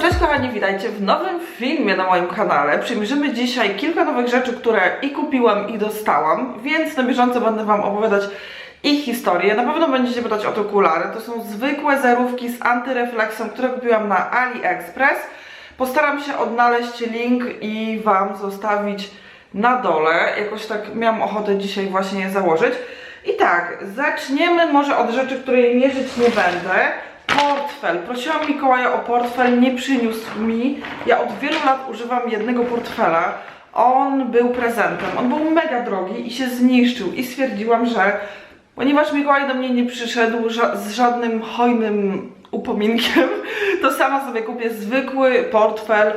Cześć kochani, witajcie w nowym filmie na moim kanale. Przymierzymy dzisiaj kilka nowych rzeczy, które i kupiłam i dostałam, więc na bieżąco będę Wam opowiadać ich historię. Na pewno będziecie pytać o te okulary. To są zwykłe zerówki z antyrefleksem, które kupiłam na AliExpress. Postaram się odnaleźć link i Wam zostawić na dole. Jakoś tak miałam ochotę dzisiaj właśnie je założyć. I tak, zaczniemy może od rzeczy, której mierzyć nie będę. Portfel. Prosiłam Mikołaja o portfel, nie przyniósł mi. Ja od wielu lat używam jednego portfela. On był prezentem. On był mega drogi i się zniszczył. I stwierdziłam, że ponieważ Mikołaj do mnie nie przyszedł ża- z żadnym hojnym upominkiem, to sama sobie kupię zwykły portfel.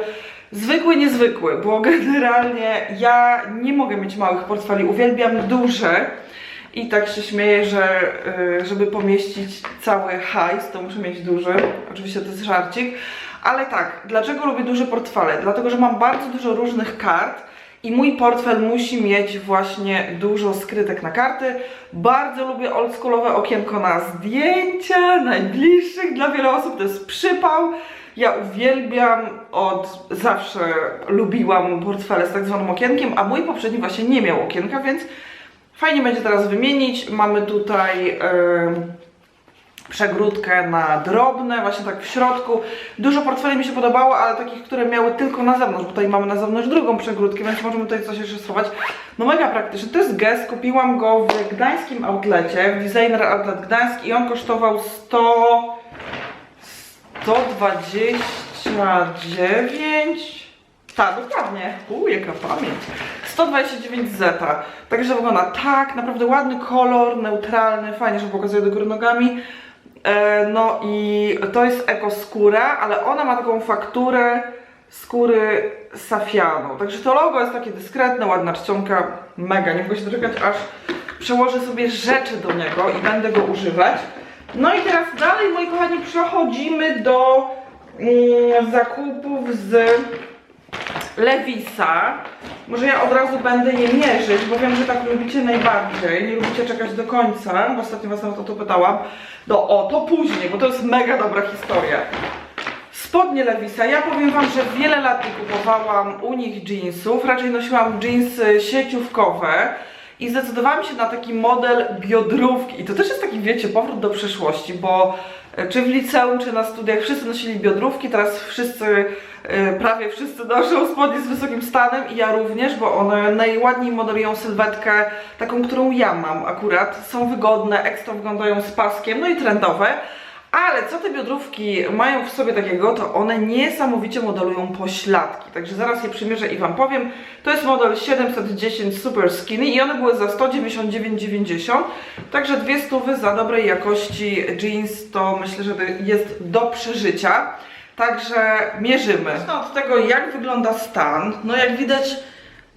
Zwykły, niezwykły, bo generalnie ja nie mogę mieć małych portfeli. Uwielbiam duże. I tak się śmieję, że y, żeby pomieścić cały hajs, to muszę mieć duży. Oczywiście to jest żarcik. Ale tak, dlaczego lubię duże portfele? Dlatego, że mam bardzo dużo różnych kart i mój portfel musi mieć właśnie dużo skrytek na karty. Bardzo lubię oldschoolowe okienko na zdjęcia najbliższych. Dla wielu osób to jest przypał. Ja uwielbiam, od zawsze lubiłam portfele z tak zwanym okienkiem, a mój poprzedni właśnie nie miał okienka, więc Fajnie będzie teraz wymienić. Mamy tutaj em, przegródkę na drobne, właśnie tak w środku. Dużo portfeli mi się podobało, ale takich, które miały tylko na zewnątrz, bo tutaj mamy na zewnątrz drugą przegródkę, więc możemy tutaj coś jeszcze schować. No mega praktyczny. To jest gest, kupiłam go w gdańskim outlecie, w Designer Outlet Gdańsk i on kosztował 100... 129... Tak, dokładnie. Uuu, jaka pamięć. 129 zeta. Także wygląda tak, naprawdę ładny kolor, neutralny, fajnie, że pokazuje do góry nogami. E, no i to jest ekoskóra, ale ona ma taką fakturę skóry safianu. Także to logo jest takie dyskretne, ładna czcionka, mega. Nie mogę się doczekać, aż przełożę sobie rzeczy do niego i będę go używać. No i teraz dalej, moi kochani, przechodzimy do mm, zakupów z Lewisa. Może ja od razu będę je mierzyć, bo wiem, że tak lubicie najbardziej. Nie lubicie czekać do końca, bo ostatnio was nawet o to pytałam. No o, to później, bo to jest mega dobra historia. Spodnie Lewisa. Ja powiem wam, że wiele lat nie kupowałam u nich jeansów. Raczej nosiłam jeansy sieciówkowe. I zdecydowałam się na taki model biodrówki. I to też jest taki, wiecie, powrót do przeszłości, bo e, czy w liceum, czy na studiach wszyscy nosili biodrówki, teraz wszyscy, e, prawie wszyscy noszą spodnie z wysokim stanem i ja również, bo one najładniej modelują sylwetkę, taką, którą ja mam akurat. Są wygodne, ekstra wyglądają z paskiem, no i trendowe. Ale co te biodrówki mają w sobie takiego, to one niesamowicie modelują pośladki. Także zaraz je przymierzę i Wam powiem. To jest model 710 Super Skinny i one były za 199,90. Także dwie stówy za dobrej jakości jeans to myślę, że jest do przeżycia. Także mierzymy. Zacznę od tego, jak wygląda stan. No jak widać,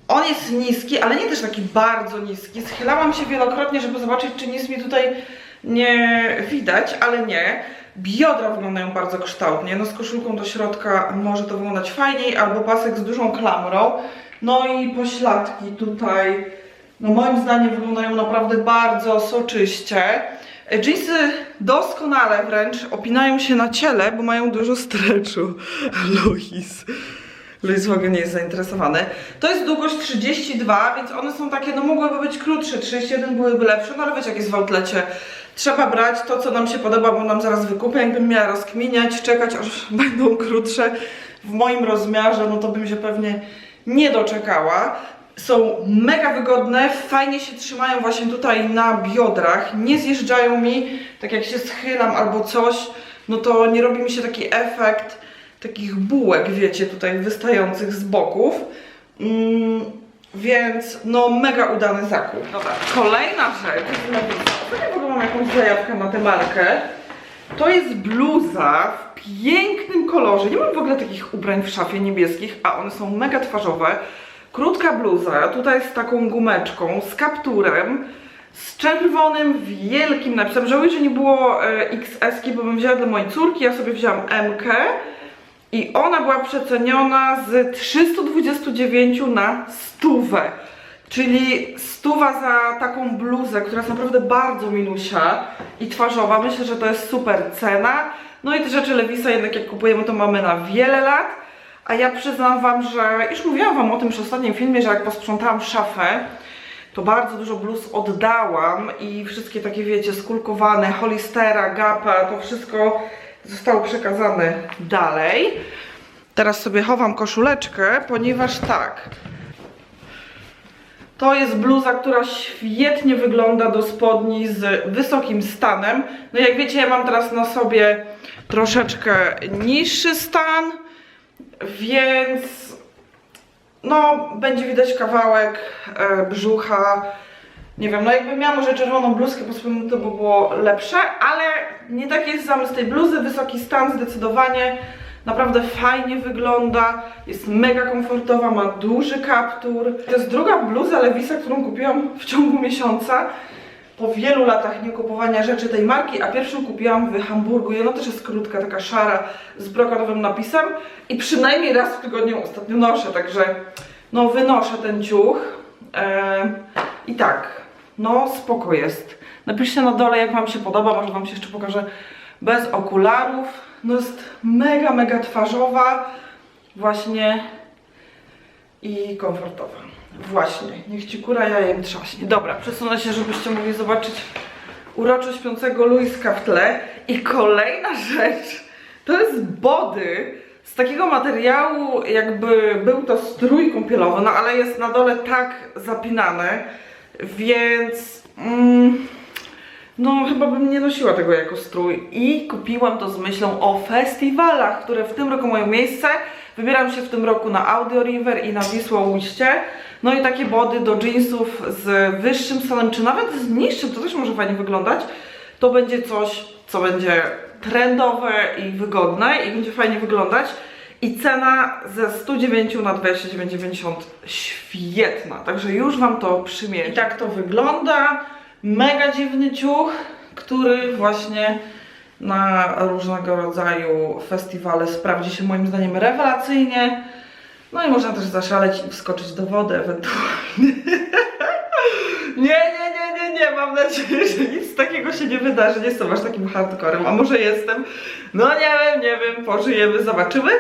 on jest niski, ale nie też taki bardzo niski. Schylałam się wielokrotnie, żeby zobaczyć, czy nic mi tutaj nie widać, ale nie. Biodra wyglądają bardzo kształtnie. No z koszulką do środka może to wyglądać fajniej, albo pasek z dużą klamrą. No i pośladki tutaj, no moim zdaniem wyglądają naprawdę bardzo soczyście. Jeansy doskonale wręcz opinają się na ciele, bo mają dużo stretchu. Luis. Luis w ogóle nie jest zainteresowany. To jest długość 32, więc one są takie, no mogłyby być krótsze, 31 byłyby lepsze, no ale wiecie jak jest w outlecie. Trzeba brać to, co nam się podoba, bo nam zaraz wykupię. Jakbym miała rozkminiać, czekać, aż będą krótsze w moim rozmiarze, no to bym się pewnie nie doczekała. Są mega wygodne, fajnie się trzymają właśnie tutaj na biodrach, nie zjeżdżają mi, tak jak się schylam albo coś, no to nie robi mi się taki efekt takich bułek, wiecie, tutaj wystających z boków. Mm, więc no mega udany zakup. Dobra, kolejna rzecz. Tutaj w ogóle mam jakąś zajawkę na tę markę. To jest bluza w pięknym kolorze. Nie mam w ogóle takich ubrań w szafie niebieskich, a one są mega twarzowe. Krótka bluza, tutaj z taką gumeczką, z kapturem, z czerwonym, wielkim napisem. Żałuję, że nie było e, XS, bo bym wzięła dla mojej córki, ja sobie wzięłam MK. I ona była przeceniona z 329 na 100. Czyli stuwa za taką bluzę, która jest naprawdę bardzo minusia i twarzowa. Myślę, że to jest super cena. No i te rzeczy Lewisa jednak jak kupujemy to mamy na wiele lat. A ja przyznam wam, że już mówiłam wam o tym w ostatnim filmie, że jak posprzątałam szafę, to bardzo dużo bluz oddałam i wszystkie takie wiecie, skulkowane, Hollistera, Gapa, to wszystko zostało przekazane dalej. Teraz sobie chowam koszuleczkę, ponieważ tak, to jest bluza, która świetnie wygląda do spodni z wysokim stanem. No jak wiecie, ja mam teraz na sobie troszeczkę niższy stan, więc no będzie widać kawałek e, brzucha. Nie wiem, no jakbym miała może czerwoną bluzkę po spodem, to by było lepsze, ale nie taki jest zamysł tej bluzy. Wysoki stan zdecydowanie. Naprawdę fajnie wygląda, jest mega komfortowa, ma duży kaptur. To jest druga bluza Lewisa, którą kupiłam w ciągu miesiąca. Po wielu latach niekupowania rzeczy tej marki, a pierwszą kupiłam w Hamburgu i ona też jest krótka, taka szara, z brokatowym napisem i przynajmniej raz w tygodniu ostatnio noszę, także no wynoszę ten ciuch. Eee, I tak, no spoko jest. Napiszcie na dole jak Wam się podoba, może Wam się jeszcze pokażę bez okularów. No jest mega, mega twarzowa, właśnie i komfortowa. Właśnie, niech ci kura jajem trzaśnie. Dobra, przesunę się, żebyście mogli zobaczyć uroczo śpiącego Luiska w tle. I kolejna rzecz, to jest body z takiego materiału, jakby był to strój kąpielowy, no ale jest na dole tak zapinane, więc... Mm, no, chyba bym nie nosiła tego jako strój i kupiłam to z myślą o festiwalach, które w tym roku mają miejsce. Wybieram się w tym roku na Audio River i na Wisła Ujście. No i takie body do jeansów z wyższym stanem, czy nawet z niższym, to też może fajnie wyglądać. To będzie coś, co będzie trendowe i wygodne i będzie fajnie wyglądać. I cena ze 109 na 29,90 świetna, także już Wam to przymierzę. I tak to wygląda. Mega dziwny ciuch, który właśnie na różnego rodzaju festiwale sprawdzi się moim zdaniem rewelacyjnie. No i można też zaszaleć i wskoczyć do wody ewentualnie. Nie, nie, nie, nie, nie, mam nadzieję, że nic takiego się nie wydarzy. Nie jestem aż takim hardcorem, a może jestem. No nie wiem, nie wiem, pożyjemy, zobaczymy.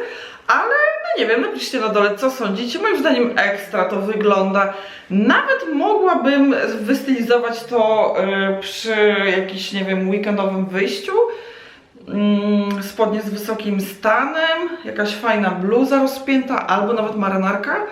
Ale no nie wiem, napiszcie na dole, co sądzicie. Moim zdaniem ekstra to wygląda. Nawet mogłabym wystylizować to y, przy jakimś, nie wiem, weekendowym wyjściu. Mm, spodnie z wysokim stanem, jakaś fajna bluza rozpięta, albo nawet marynarka.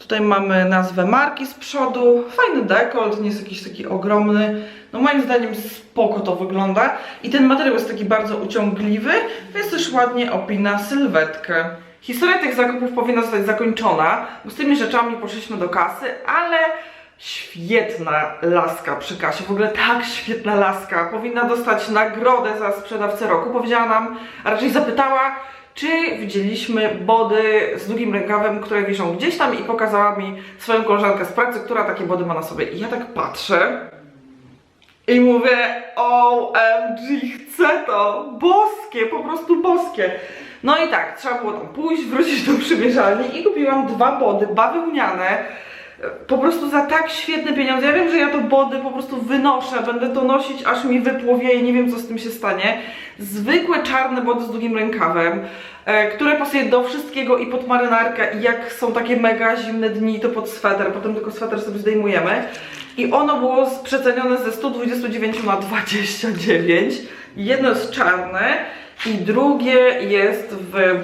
Tutaj mamy nazwę marki z przodu, fajny dekolt, nie jest jakiś taki ogromny. No moim zdaniem spoko to wygląda i ten materiał jest taki bardzo uciągliwy, więc też ładnie opina sylwetkę. Historia tych zakupów powinna zostać zakończona, bo z tymi rzeczami poszliśmy do kasy, ale świetna laska przy kasie, w ogóle tak świetna laska, powinna dostać nagrodę za sprzedawcę roku. Powiedziała nam, a raczej zapytała, czy widzieliśmy body z długim rękawem, które wiszą gdzieś tam i pokazała mi swoją koleżankę z pracy, która takie body ma na sobie. I ja tak patrzę i mówię, OMG, chcę to, boskie, po prostu boskie. No i tak, trzeba było tam pójść, wrócić do przymierzalni i kupiłam dwa body bawełniane, po prostu za tak świetne pieniądze. Ja wiem, że ja to body po prostu wynoszę, będę to nosić, aż mi wypłowieje, nie wiem co z tym się stanie. Zwykłe czarne body z długim rękawem, e, które pasuje do wszystkiego i pod marynarkę i jak są takie mega zimne dni, to pod sweter, potem tylko sweter sobie zdejmujemy. I ono było przecenione ze 129 na 29. Jedno jest czarne i drugie jest w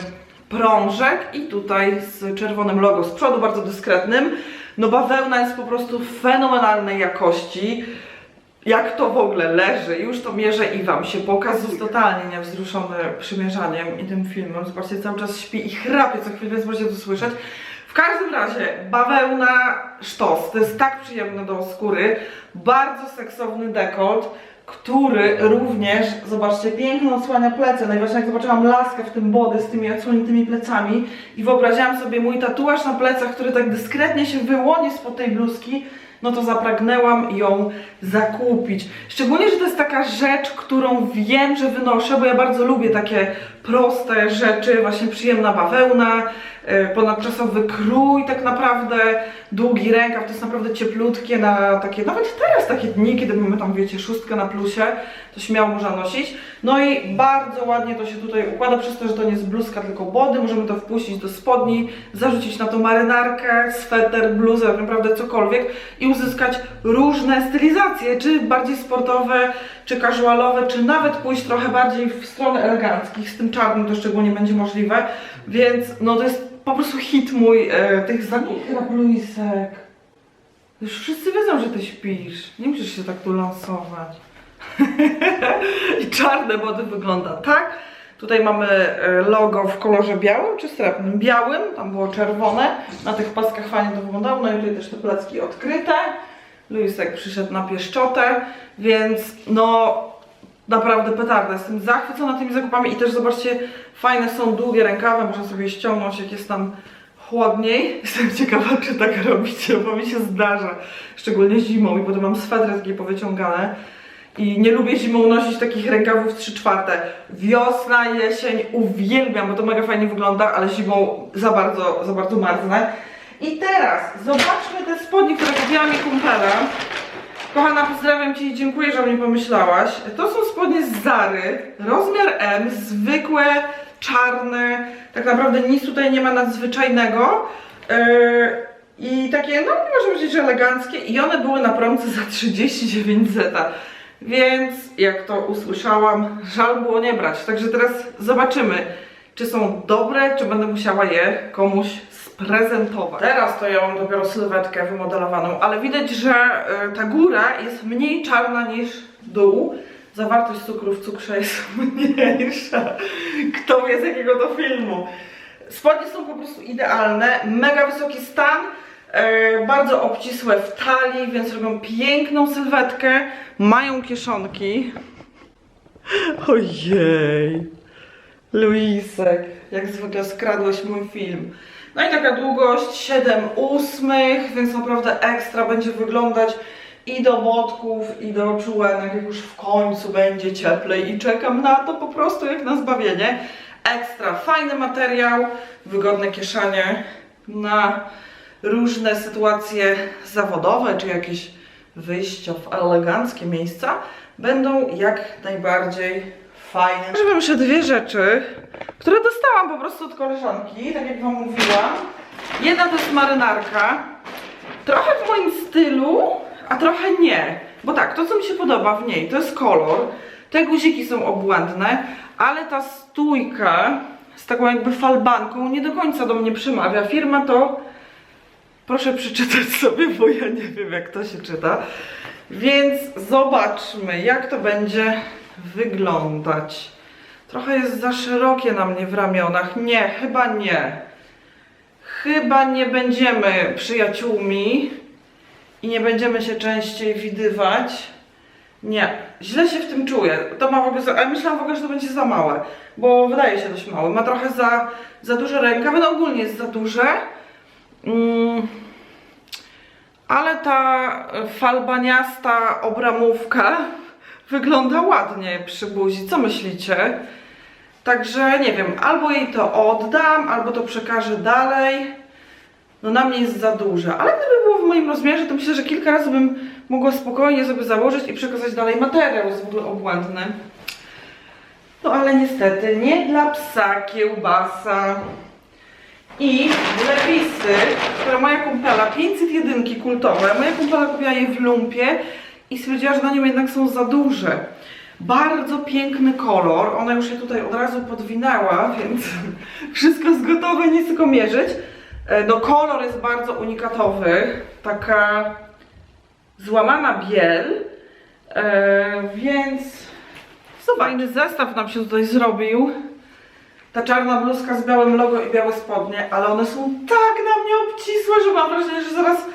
prążek i tutaj z czerwonym logo z przodu, bardzo dyskretnym. No bawełna jest po prostu fenomenalnej jakości. Jak to w ogóle leży, już to mierzę i Wam się pokazuje. Totalnie niewzruszony przymierzaniem i tym filmem. Zobaczcie, cały czas śpi i chrapie co chwilę, możecie to słyszeć. W każdym razie, bawełna sztos, to jest tak przyjemne do skóry, bardzo seksowny dekolt, który również, zobaczcie, piękno odsłania plecy. Najważniejsze, jak zobaczyłam laskę w tym body z tymi odsłoniętymi plecami i wyobraziłam sobie mój tatuaż na plecach, który tak dyskretnie się wyłoni spod tej bluzki, no to zapragnęłam ją zakupić. Szczególnie, że to jest taka rzecz, którą wiem, że wynoszę, bo ja bardzo lubię takie proste rzeczy, właśnie przyjemna bawełna, e, ponadczasowy krój tak naprawdę, długi rękaw, to jest naprawdę cieplutkie na takie, nawet teraz takie dni, kiedy mamy tam wiecie szóstkę na plusie, to śmiało można nosić. No i bardzo ładnie to się tutaj układa, przez to, że to nie jest bluzka, tylko body, możemy to wpuścić do spodni, zarzucić na to marynarkę, sweter, bluzę, tak naprawdę cokolwiek i uzyskać różne stylizacje, czy bardziej sportowe, czy casualowe, czy nawet pójść trochę bardziej w stronę eleganckich, z tym czarnym to szczególnie będzie możliwe, więc no to jest po prostu hit mój e, tych zakupów. Luisek. Już wszyscy wiedzą, że ty śpisz. Nie musisz się tak tu lansować. I czarne body wygląda tak. Tutaj mamy e, logo w kolorze białym czy srebrnym? Białym, tam było czerwone. Na tych paskach fajnie to wyglądało. No i tutaj też te placki odkryte. Luisek przyszedł na pieszczotę, więc no naprawdę petarda. Jestem zachwycona tymi zakupami i też zobaczcie, fajne są długie rękawy, można sobie ściągnąć jak jest tam chłodniej. Jestem ciekawa, czy tak robicie, bo mi się zdarza, szczególnie zimą i potem mam swetry takie powyciągane. I nie lubię zimą nosić takich rękawów 3 czwarte. Wiosna, jesień uwielbiam, bo to mega fajnie wygląda, ale zimą za bardzo, za bardzo marznę. I teraz zobaczmy te spodnie, które kupiła mi kumpela. Kochana, pozdrawiam Cię i dziękuję, że o mnie pomyślałaś. To są spodnie z Zary, rozmiar M, zwykłe, czarne, tak naprawdę nic tutaj nie ma nadzwyczajnego. Yy, I takie, no można powiedzieć, że eleganckie i one były na promce za 39 zeta. Więc jak to usłyszałam, żal było nie brać. Także teraz zobaczymy, czy są dobre, czy będę musiała je komuś sprezentować. Teraz to ja mam dopiero sylwetkę wymodelowaną, ale widać, że y, ta góra jest mniej czarna niż dół. Zawartość cukru w cukrze jest mniejsza. Kto wie z jakiego to filmu. Spodnie są po prostu idealne, mega wysoki stan, e, bardzo obcisłe w talii, więc robią piękną sylwetkę, mają kieszonki. Ojej, Luisek, jak zwykle skradłeś mój film. No i taka długość 7 ósmych, więc naprawdę ekstra będzie wyglądać i do botków, i do czułenek, jak już w końcu będzie cieplej i czekam na to po prostu jak na zbawienie. Ekstra fajny materiał, wygodne kieszenie na różne sytuacje zawodowe, czy jakieś wyjścia w eleganckie miejsca będą jak najbardziej fajne. Używam jeszcze dwie rzeczy, które dostałam po prostu od koleżanki, tak jak Wam mówiłam. Jedna to jest marynarka, trochę w moim stylu, a trochę nie. Bo tak, to co mi się podoba w niej, to jest kolor. Te guziki są obłędne, ale ta stójka z taką jakby falbanką nie do końca do mnie przemawia. Firma to proszę przeczytać sobie, bo ja nie wiem jak to się czyta. Więc zobaczmy, jak to będzie wyglądać. Trochę jest za szerokie na mnie w ramionach. Nie, chyba nie. Chyba nie będziemy przyjaciółmi i nie będziemy się częściej widywać. Nie, źle się w tym czuję. To ma w ogóle, ale myślałam w ogóle, że to będzie za małe, bo wydaje się dość małe. Ma trochę za, za duże rękawy, no ogólnie jest za duże. Mm, ale ta falbaniasta obramówka wygląda ładnie przy buzi. Co myślicie? Także nie wiem, albo jej to oddam, albo to przekażę dalej. No na mnie jest za duże, ale gdyby było w moim rozmiarze, to myślę, że kilka razy bym mogła spokojnie sobie założyć i przekazać dalej materiał, jest w ogóle obłędny. No ale niestety, nie dla psa kiełbasa. I lewisy, które moja kumpela, 501 kultowe, moja kumpela kupiła je w lumpie i stwierdziła, że na nią jednak są za duże. Bardzo piękny kolor, ona już je tutaj od razu podwinęła, więc wszystko jest gotowe, nic tylko mierzyć. E, No kolor jest bardzo unikatowy, taka złamana biel, e, więc fajny zestaw nam się tutaj zrobił. Ta czarna bluzka z białym logo i białe spodnie, ale one są tak na mnie obcisłe, że mam wrażenie, że zaraz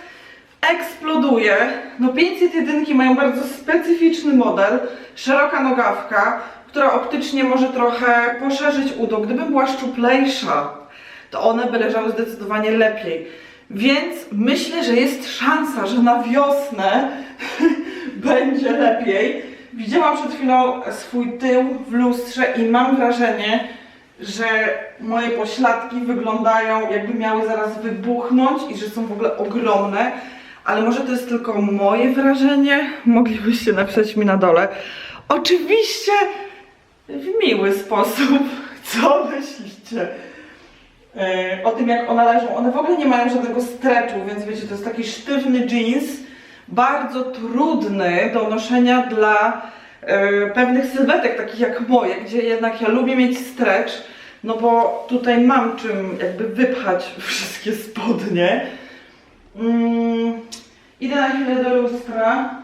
eksploduje. No 501 mają bardzo specyficzny model, szeroka nogawka, która optycznie może trochę poszerzyć udo. Gdyby była szczuplejsza, to one by leżały zdecydowanie lepiej. Więc myślę, że jest szansa, że na wiosnę będzie lepiej. Widziałam przed chwilą swój tył w lustrze i mam wrażenie, że moje pośladki wyglądają jakby miały zaraz wybuchnąć i że są w ogóle ogromne, ale może to jest tylko moje wrażenie? Moglibyście napisać mi na dole. Oczywiście w miły sposób. Co myślicie? E, o tym jak one leżą. One w ogóle nie mają żadnego stretchu, więc wiecie, to jest taki sztywny jeans, bardzo trudny do noszenia dla e, pewnych sylwetek, takich jak moje, gdzie jednak ja lubię mieć stretch, no bo tutaj mam czym jakby wypchać wszystkie spodnie. Mm, idę na chwilę do lustra.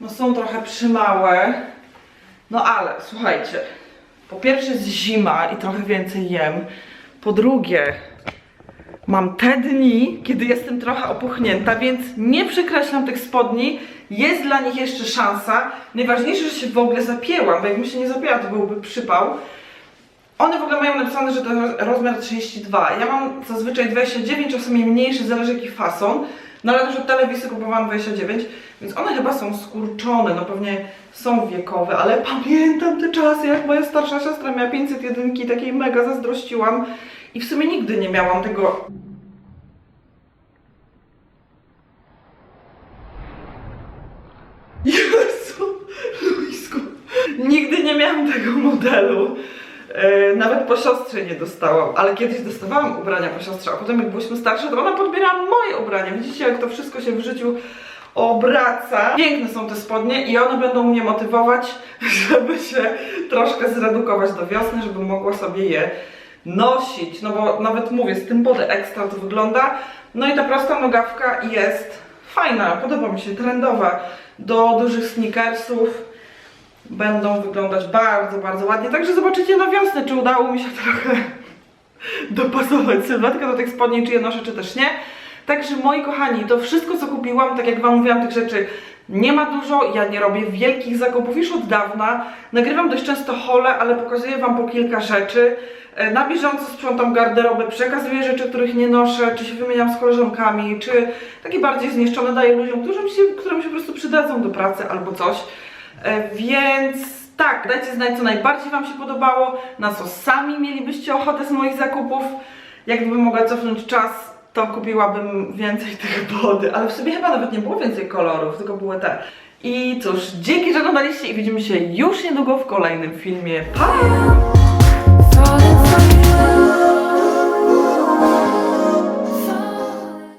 No są trochę przymałe. No ale słuchajcie, po pierwsze jest zima i trochę więcej jem. Po drugie, mam te dni, kiedy jestem trochę opuchnięta, więc nie przekreślam tych spodni. Jest dla nich jeszcze szansa. Najważniejsze, że się w ogóle zapięłam, bo jakbym się nie zapięła, to byłby przypał. One w ogóle mają napisane, że to rozmiar 32. Ja mam zazwyczaj 29, czasami mniejszy, zależy jaki fason. No ale też od telewisy kupowałam 29, więc one chyba są skurczone, no pewnie są wiekowe, ale pamiętam te czasy, jak moja starsza siostra miała 501, takiej mega zazdrościłam i w sumie nigdy nie miałam tego Jezu, Luisku. Nigdy nie miałam tego modelu. E, nawet po siostrze nie dostałam, ale kiedyś dostawałam ubrania po siostrze, a potem jak byliśmy starsze, to ona podbierała moje ubrania. Widzicie, jak to wszystko się w życiu obraca. Piękne są te spodnie i one będą mnie motywować, żeby się troszkę zredukować do wiosny, żeby mogła sobie je nosić. No bo nawet mówię, z tym body extra to wygląda. No i ta prosta nogawka jest fajna, podoba mi się, trendowa. Do dużych sneakersów będą wyglądać bardzo, bardzo ładnie. Także zobaczycie na wiosnę, czy udało mi się trochę dopasować sylwetkę do tych spodni, czy je noszę, czy też nie. Także moi kochani, to wszystko co kupiłam, tak jak wam mówiłam, tych rzeczy nie ma dużo, ja nie robię wielkich zakupów już od dawna. Nagrywam dość często hole, ale pokazuję wam po kilka rzeczy. E, Na bieżąco sprzątam garderobę, przekazuję rzeczy, których nie noszę, czy się wymieniam z koleżankami, czy takie bardziej zniszczone daję ludziom, którzy mi się, które mi się po prostu przydadzą do pracy albo coś. E, Więc tak, dajcie znać, co najbardziej Wam się podobało, na co sami mielibyście ochotę z moich zakupów. Jak gdybym mogła cofnąć czas, to kupiłabym więcej tych body, ale w sobie chyba nawet nie było więcej kolorów, tylko były te. I cóż, dzięki, że oglądaliście i widzimy się już niedługo w kolejnym filmie. Pa!